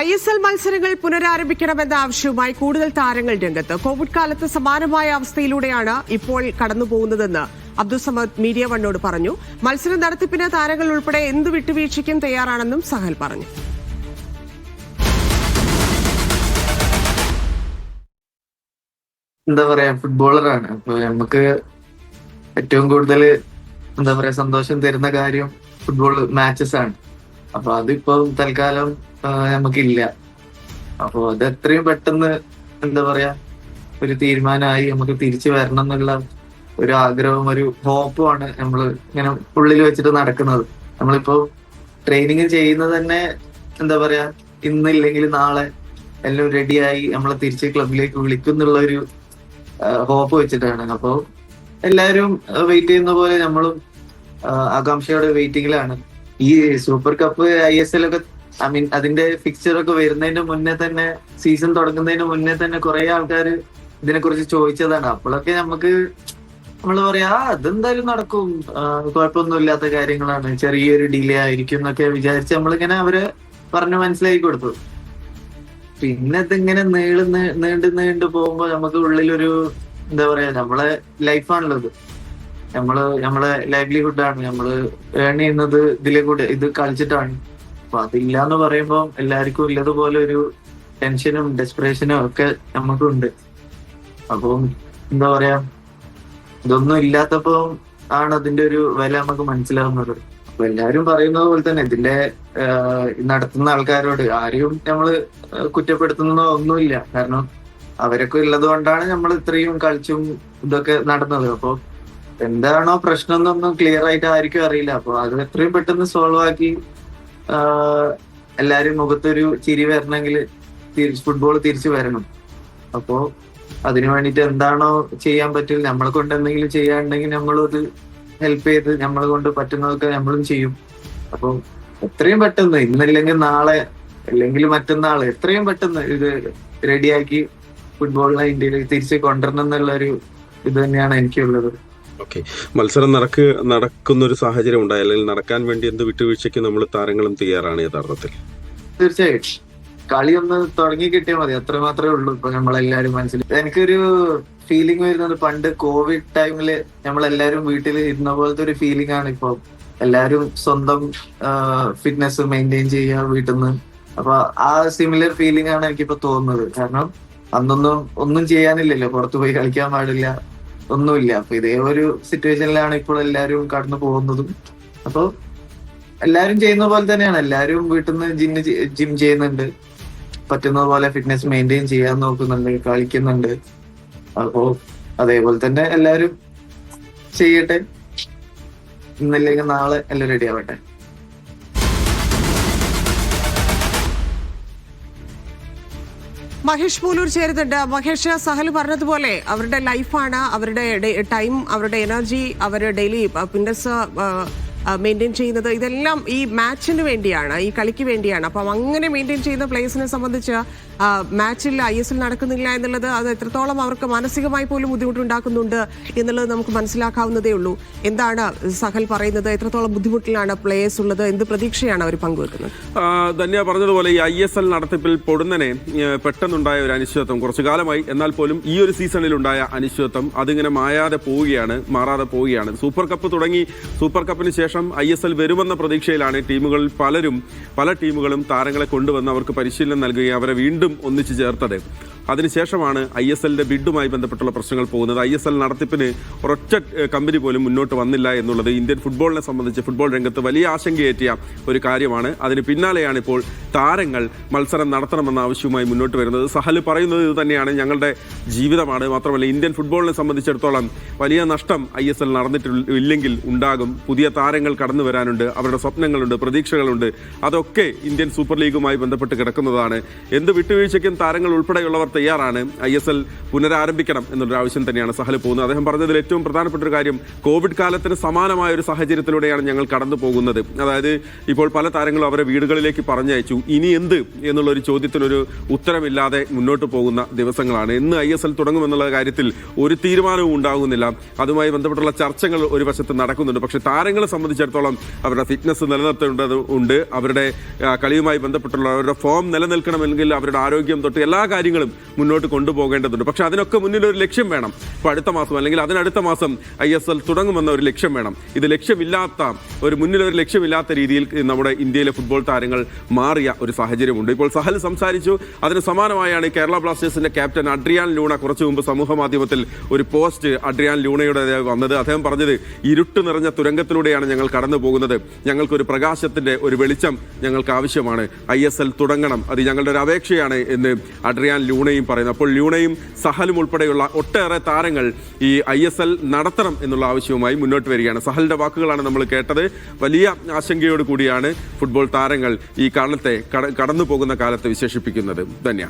I S L മത്സരങ്ങൾ പുനരാരംഭിക്കണമെന്ന ആവശ്യവുമായി കൂടുതൽ താരങ്ങൾ രംഗത്ത്. കോവിഡ് കാലത്ത് സമാനമായ അവസ്ഥയിലൂടെയാണ് ഇപ്പോൾ കടന്നുപോകുന്നതെന്ന് അബ്ദുസമദ് മീഡിയ വണ്ണോട് പറഞ്ഞു. മത്സരം നടത്തിപ്പിന് താരങ്ങൾ ഉൾപ്പെടെ എന്ത് വിട്ടുവീഴ്ചയ്ക്കും തയ്യാറാണെന്നും സഹൽ പറഞ്ഞു. എന്താ പറയാ ഫുട്ബോളറാണ്. അപ്പൊ നമുക്ക് ഏറ്റവും കൂടുതൽ എന്താ പറയാ സന്തോഷം തരുന്ന കാര്യം ഫുട്ബോൾ മാച്ചസ് ആണ്. അപ്പൊ അതിപ്പോ തൽക്കാലം നമുക്കില്ല. അപ്പോ അത് എത്രയും പെട്ടെന്ന് എന്താ പറയാ ഒരു തീരുമാനമായി നമുക്ക് തിരിച്ചു വരണം എന്നുള്ള ഒരു ആഗ്രഹവും ഒരു ഹോപ്പുമാണ് നമ്മൾ ഇങ്ങനെ ഉള്ളിൽ വെച്ചിട്ട് നടക്കുന്നത്. നമ്മളിപ്പോ ട്രെയിനിങ് ചെയ്യുന്നത് തന്നെ എന്താ പറയാ ഇന്നില്ലെങ്കിൽ നാളെ എല്ലാം റെഡിയായി നമ്മളെ തിരിച്ച് ക്ലബിലേക്ക് വിളിക്കും എന്നുള്ള ഒരു ഹോപ്പ് വെച്ചിട്ടാണ്. അപ്പോ എല്ലാവരും വെയിറ്റ് ചെയ്യുന്ന പോലെ നമ്മളും ആകാംക്ഷയോടെ വെയിറ്റിംഗിലാണ് ഈ super cup I S L ഒക്കെ ഐ മീൻ അതിന്റെ ഫിക്ചർ ഒക്കെ വരുന്നതിന് മുന്നേ തന്നെ സീസൺ തുടങ്ങുന്നതിന് മുന്നേ തന്നെ കുറെ ആൾക്കാർ ഇതിനെ കുറിച്ച് ചോദിച്ചതാണ്. അപ്പോഴൊക്കെ നമുക്ക് നമ്മൾ പറയാ "ആ, അതെന്തായാലും നടക്കും. കുഴപ്പമൊന്നുമില്ലാത്ത കാര്യങ്ങളാണ്. ചെറിയൊരു ഡിലേ ആയിരിക്കും എന്നൊക്കെ വിചാരിച്ച് നമ്മളിങ്ങനെ അവരെ പറഞ്ഞു മനസ്സിലാക്കി കൊടുത്തു. പിന്നെ ഇതിങ്ങനെ നീൾ നീണ്ട് നീണ്ട് പോകുമ്പോ നമുക്ക് ഉള്ളിലൊരു എന്താ പറയാ നമ്മളെ ലൈഫാണല്ലോ ഇത് നമ്മൾ നമ്മളെ ലൈവ്ലിഹുഡ് ആണ്. നമ്മൾ ഏൺ ചെയ്യുന്നത് ഇതിലെ കൂടെ ഇത് കളിച്ചിട്ടാണ്. അപ്പൊ അതില്ല എന്ന് പറയുമ്പോ എല്ലാവർക്കും ഇല്ലതുപോലെ ഒരു ടെൻഷനും ഡെസ്പിറേഷനും ഒക്കെ നമുക്കുണ്ട്. അപ്പം എന്താ പറയാ ഇതൊന്നും ഇല്ലാത്തപ്പോ ആണ് അതിന്റെ ഒരു വില നമുക്ക് മനസ്സിലാവുന്നത്. അപ്പൊ എല്ലാരും പറയുന്നത് പോലെ തന്നെ ഇതിന്റെ നടത്തുന്ന ആൾക്കാരോട് ആരെയും നമ്മൾ കുറ്റപ്പെടുത്തുന്നതോ ഒന്നുമില്ല. കാരണം അവരൊക്കെ ഉള്ളത് കൊണ്ടാണ് നമ്മൾ ഇത്രയും കളിച്ചും ഇതൊക്കെ നടന്നത്. അപ്പൊ എന്താണോ പ്രശ്നം എന്നൊന്നും ക്ലിയർ ആയിട്ട് ആർക്കും അറിയില്ല. അപ്പൊ അത് എത്രയും പെട്ടെന്ന് സോൾവ് ആക്കി ആഹ്, എല്ലാരും മുഖത്തൊരു ചിരി വരണമെങ്കിൽ ഫുട്ബോൾ തിരിച്ചു വരണം. അപ്പോ അതിനു വേണ്ടിട്ട് എന്താണോ ചെയ്യാൻ പറ്റില്ല. നമ്മളെ കൊണ്ട് എന്തെങ്കിലും ചെയ്യാനുണ്ടെങ്കിൽ നമ്മളും അത് ഹെൽപ്പ് ചെയ്ത് നമ്മളെ കൊണ്ട് പറ്റുന്നതൊക്കെ നമ്മളും ചെയ്യും. അപ്പൊ എത്രയും പെട്ടെന്ന് ഇന്നല്ലെങ്കിൽ നാളെ അല്ലെങ്കിൽ മറ്റന്നാൾ എത്രയും പെട്ടെന്ന് ഇത് റെഡിയാക്കി ഫുട്ബോളിനെ ഇന്ത്യയിലേക്ക് തിരിച്ച് കൊണ്ടുവരണം എന്നുള്ള ഒരു ഇത് തന്നെയാണ് എനിക്കുള്ളത്. ഓക്കെ. മത്സരം നടക്ക് നടക്കുന്ന ഒരു സാഹചര്യം ഉണ്ടായി. അല്ലെങ്കിൽ നടക്കാൻ വേണ്ടി എന്ത് വിട്ടുവീഴ്ചയ്ക്ക് നമ്മൾ താരങ്ങളും തയ്യാറാണ് യഥാർത്ഥത്തിൽ. തീർച്ചയായിട്ടും. കളി ഒന്ന് തുടങ്ങി കിട്ടിയാൽ മതി. അത്ര മാത്രമേ ഉള്ളൂ ഇപ്പൊ നമ്മളെല്ലാരും മനസ്സിൽ. എനിക്കൊരു ഫീലിംഗ് വരുന്നത് പണ്ട് കോവിഡ് ടൈമിൽ നമ്മളെല്ലാരും വീട്ടിൽ ഇരുന്ന പോലത്തെ ഒരു ഫീലിംഗ് ആണ് ഇപ്പൊ. എല്ലാരും സ്വന്തം ഫിറ്റ്നസ് മെയിന്റെയിൻ ചെയ്യുക വീട്ടിൽ നിന്ന് അപ്പൊ ആ സിമിലർ ഫീലിംഗ് ആണ് എനിക്കിപ്പോ തോന്നുന്നത്. കാരണം അന്നൊന്നും ഒന്നും ചെയ്യാനില്ലല്ലോ. പുറത്തു പോയി കളിക്കാൻ പാടില്ല. ഒന്നുമില്ല. അപ്പൊ ഇതേ ഒരു സിറ്റുവേഷനിലാണ് ഇപ്പോൾ എല്ലാവരും കടന്നു പോകുന്നതും. അപ്പൊ എല്ലാരും ചെയ്യുന്ന പോലെ തന്നെയാണ്. എല്ലാരും വീട്ടിൽ നിന്ന് ജിം ജിം ചെയ്യുന്നുണ്ട്. പറ്റുന്ന പോലെ ഫിറ്റ്നസ് മെയിന്റെയിൻ ചെയ്യാൻ നോക്കുന്നുണ്ട് കളിക്കുന്നുണ്ട്. അപ്പോ അതേപോലെ തന്നെ എല്ലാരും ചെയ്യട്ടെ. ഇന്നല്ലെങ്കിൽ നാളെ എല്ലാം റെഡി ആവട്ടെ. മഹേഷ് പോലൂർ ചേരുന്നുണ്ട്. മഹേഷ് സഹൽ പറഞ്ഞതുപോലെ അവരുടെ ലൈഫാണ് അവരുടെ ടൈം അവരുടെ എനർജി അവർ ഡെയിലി ഫിറ്റ്നസ് മെയിന്റെയിൻ ചെയ്യുന്നത് ഇതെല്ലാം ഈ മാച്ചിന് വേണ്ടിയാണ് ഈ കളിക്ക് വേണ്ടിയാണ്. അപ്പം അങ്ങനെ മെയിന്റെയിൻ ചെയ്യുന്ന പ്ലേസിനെ സംബന്ധിച്ച് മാച്ചിൽ ഐ എസ് എൽ നടക്കുന്നില്ല എന്നുള്ളത് അത് എത്രത്തോളം അവർക്ക് മാനസികമായി പോലും ബുദ്ധിമുട്ടുണ്ടാക്കുന്നുണ്ട് എന്നുള്ളത് നമുക്ക് മനസ്സിലാക്കാവുന്നതേ ഉള്ളൂ. എന്താണ് സഹൽ പറയുന്നത്? എത്രത്തോളം ബുദ്ധിമുട്ടിലാണ് പ്ലേയേഴ്സ് ഉള്ളത്? എന്ത് പ്രതീക്ഷയാണ് അവർ പങ്കുവെക്കുന്നത്? ധന്യ പറഞ്ഞതുപോലെ ഈ ഐ എസ് എൽ നടത്തിപ്പിൽ പൊടുന്നനെ പെട്ടെന്നുണ്ടായ ഒരു അനിശ്ചിതത്വം കുറച്ചു കാലമായി. എന്നാൽ പോലും ഈ ഒരു സീസണിൽ ഉണ്ടായ അനിശ്ചിതത്വം അതിങ്ങനെ മായാതെ പോവുകയാണ് മാറാതെ പോവുകയാണ്. സൂപ്പർ കപ്പ് തുടങ്ങി. സൂപ്പർ കപ്പിന് ശേഷം ഐ എസ് എൽ വരുമെന്ന പ്രതീക്ഷയിലാണ് ടീമുകൾ പലരും പല ടീമുകളും താരങ്ങളെ കൊണ്ടുവന്ന് അവർക്ക് പരിശീലനം നൽകുകയും അവരെ വീണ്ടും ഒന്നിച്ചു ചേർത്തത് അതിനുശേഷമാണ് ഐ എസ് എല്ലിന്റെ ബിഡുമായി ബന്ധപ്പെട്ടുള്ള പ്രശ്നങ്ങൾ പോകുന്നത്. ഐ എസ് എൽ നടത്തിപ്പിന് ഒരൊറ്റ കമ്പനി പോലും മുന്നോട്ട് വന്നില്ല എന്നുള്ളത് ഇന്ത്യൻ ഫുട്ബോളിനെ സംബന്ധിച്ച് ഫുട്ബോൾ രംഗത്ത് വലിയ ആശങ്കയേറ്റിയ ഒരു കാര്യമാണ്. അതിന് പിന്നാലെയാണ് ഇപ്പോൾ താരങ്ങൾ മത്സരം നടത്തണമെന്ന ആവശ്യവുമായി മുന്നോട്ട് വരുന്നത്. സഹൽ പറയുന്നത് ഇത് തന്നെയാണ്. ഞങ്ങളുടെ ജീവിതമാണ്. മാത്രമല്ല ഇന്ത്യൻ ഫുട്ബോളിനെ സംബന്ധിച്ചിടത്തോളം വലിയ നഷ്ടം ഐ എസ് എൽ നടന്നിട്ടില്ലെങ്കിൽ ഉണ്ടാകും. പുതിയ താരങ്ങൾ കടന്നു വരാനുണ്ട്. അവരുടെ സ്വപ്നങ്ങളുണ്ട് പ്രതീക്ഷകളുണ്ട്. അതൊക്കെ ഇന്ത്യൻ സൂപ്പർ ലീഗുമായി ബന്ധപ്പെട്ട് കിടക്കുന്നതാണ്. എന്ത് വിട്ടുവീഴ്ചയ്ക്കും താരങ്ങൾ ഉൾപ്പെടെയുള്ളവർ തയ്യാറാണ്. ഐ എസ് എൽ പുനരാരംഭിക്കണം എന്നുള്ളൊരു ആവശ്യം തന്നെയാണ് സഹൽ പോകുന്നത്. അദ്ദേഹം പറഞ്ഞതിൽ ഏറ്റവും പ്രധാനപ്പെട്ട ഒരു കാര്യം കോവിഡ് കാലത്തിന് സമാനമായ ഒരു സാഹചര്യത്തിലൂടെയാണ് ഞങ്ങൾ കടന്നു പോകുന്നത്. അതായത് ഇപ്പോൾ പല താരങ്ങളും അവരെ വീടുകളിലേക്ക് പറഞ്ഞയച്ചു. ഇനി എന്ത് എന്നുള്ളൊരു ചോദ്യത്തിനൊരു ഉത്തരമില്ലാതെ മുന്നോട്ട് പോകുന്ന ദിവസങ്ങളാണ്. എന്ന് ഐ എസ് എൽ തുടങ്ങുമെന്നുള്ള കാര്യത്തിൽ ഒരു തീരുമാനവും ഉണ്ടാകുന്നില്ല. അതുമായി ബന്ധപ്പെട്ടുള്ള ചർച്ചകൾ ഒരു വശത്ത് നടക്കുന്നുണ്ട്. പക്ഷേ താരങ്ങളെ സംബന്ധിച്ചിടത്തോളം അവരുടെ ഫിറ്റ്നസ് നിലനിർത്തേണ്ടത് ഉണ്ട്. അവരുടെ കളിയുമായി ബന്ധപ്പെട്ടുള്ള അവരുടെ ഫോം നിലനിൽക്കണമെങ്കിൽ അവരുടെ ആരോഗ്യം തൊട്ട് എല്ലാ കാര്യങ്ങളും മുന്നോട്ട് കൊണ്ടുപോകേണ്ടതുണ്ട്. പക്ഷെ അതിനൊക്കെ മുന്നിൽ ഒരു ലക്ഷ്യം വേണം. ഇപ്പോൾ അടുത്ത മാസം അല്ലെങ്കിൽ അതിനടുത്ത മാസം ഐ എസ് എൽ തുടങ്ങുമെന്ന ഒരു ലക്ഷ്യം വേണം. ഇത് ലക്ഷ്യമില്ലാത്ത ഒരു മുന്നിൽ ഒരു ലക്ഷ്യമില്ലാത്ത രീതിയിൽ നമ്മുടെ ഇന്ത്യയിലെ ഫുട്ബോൾ താരങ്ങൾ മാറിയ ഒരു സാഹചര്യമുണ്ട്. ഇപ്പോൾ സഹൽ സംസാരിച്ചു. അതിന് സമാനമായാണ് കേരള ബ്ലാസ്റ്റേഴ്സിന്റെ ക്യാപ്റ്റൻ അഡ്രിയാൻ ലൂണ. കുറച്ചു മുമ്പ് സമൂഹ മാധ്യമത്തിൽ ഒരു പോസ്റ്റ് അഡ്രിയാൻ ലൂണയുടെ വന്നത്. അദ്ദേഹം പറഞ്ഞത് ഇരുട്ട് നിറഞ്ഞ തുരങ്കത്തിലൂടെയാണ് ഞങ്ങൾ കടന്നു പോകുന്നത്. ഞങ്ങൾക്കൊരു പ്രകാശത്തിന്റെ ഒരു വെളിച്ചം ഞങ്ങൾക്ക് ആവശ്യമാണ്. ഐ തുടങ്ങണം. അത് ഞങ്ങളുടെ ഒരു അപേക്ഷയാണ് എന്ന് അഡ്രിയാൻ ലൂണയും പറയുന്നത് അപ്പോൾ ലൂണയും സഹലും ഉൾപ്പെടെയുള്ള ഒട്ടേറെ താരങ്ങൾ ഈ ഐ എസ് എൽ നടത്തണം എന്നുള്ള ആവശ്യവുമായി മുന്നോട്ട് വരികയാണ്. സഹലിന്റെ വാക്കുകളാണ് നമ്മൾ കേട്ടത്. വലിയ ആശങ്കയോട് കൂടിയാണ് ഫുട്ബോൾ താരങ്ങൾ ഈ കാലത്തെ കടന്നു പോകുന്ന കാലത്തെ വിശേഷിപ്പിക്കുന്നത്. ധന്യ.